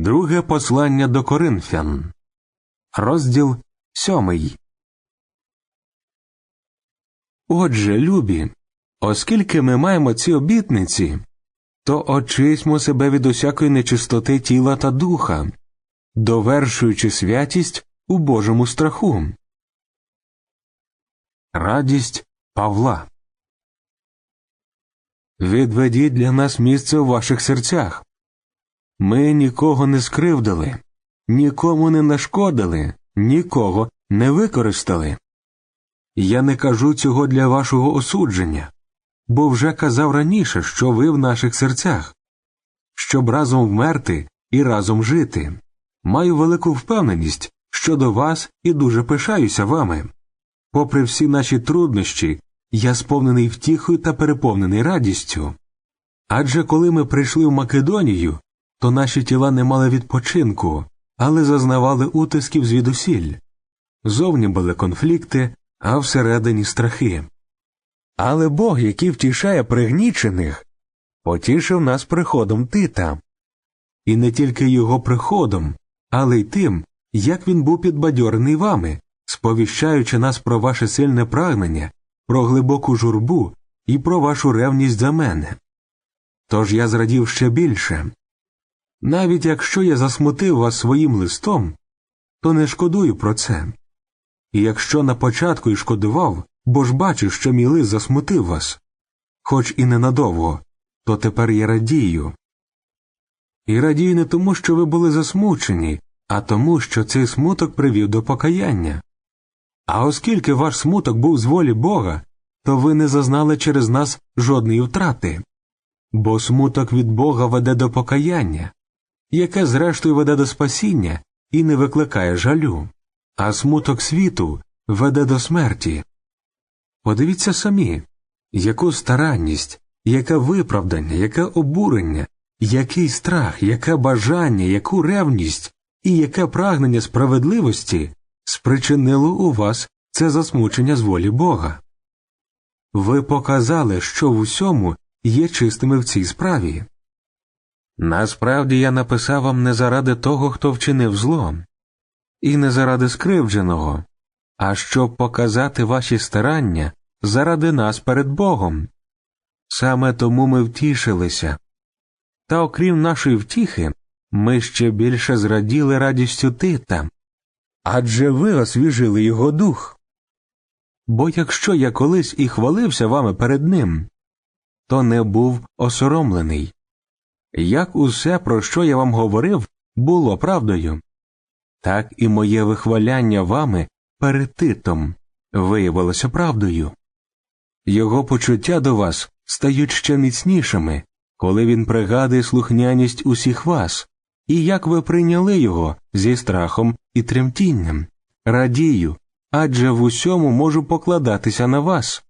Друге послання до Коринфян, розділ сьомий. Отже, любі, оскільки ми маємо ці обітниці, то очисьмо себе від усякої нечистоти тіла та духа, довершуючи святість у Божому страху. Радість Павла. Відведіть для нас місце у ваших серцях. Ми нікого не скривдили, нікому не нашкодили, нікого не використали. Я не кажу цього для вашого осудження, бо вже казав раніше, що ви в наших серцях, щоб разом вмерти і разом жити. Маю велику впевненість щодо вас і дуже пишаюся вами. Попри всі наші труднощі, я сповнений втіхою та переповнений радістю. Адже коли ми прийшли в Македонію, то наші тіла не мали відпочинку, але зазнавали утисків звідусіль. Зовні були конфлікти, а всередині страхи. Але Бог, який втішає пригнічених, потішив нас приходом Тита. І не тільки його приходом, але й тим, як він був підбадьорений вами, сповіщаючи нас про ваше сильне прагнення, про глибоку журбу і про вашу ревність за мене. Тож я зрадів ще більше. Навіть якщо я засмутив вас своїм листом, то не шкодую про це. І якщо на початку й шкодував, бо ж бачу, що мій лист засмутив вас, хоч і ненадовго, то тепер я радію. І радію не тому, що ви були засмучені, а тому, що цей смуток привів до покаяння. А оскільки ваш смуток був з волі Бога, то ви не зазнали через нас жодної втрати, бо смуток від Бога веде до покаяння, яке зрештою веде до спасіння і не викликає жалю, а смуток світу веде до смерті. Подивіться самі, яку старанність, яке виправдання, яке обурення, який страх, яке бажання, яку ревність і яке прагнення справедливості спричинило у вас це засмучення з волі Бога. Ви показали, що в усьому є чистими в цій справі. Насправді я написав вам не заради того, хто вчинив зло, і не заради скривдженого, а щоб показати ваші старання заради нас перед Богом. Саме тому ми втішилися. Та окрім нашої втіхи, ми ще більше зраділи радістю Тита, адже ви освіжили його дух. Бо якщо я колись і хвалився вами перед ним, то не був осоромлений. Як усе, про що я вам говорив, було правдою, так і моє вихваляння вами перед Титом виявилося правдою. Його почуття до вас стають ще міцнішими, коли він пригадує слухняність усіх вас, і як ви прийняли його зі страхом і тремтінням. Радію, адже в усьому можу покладатися на вас.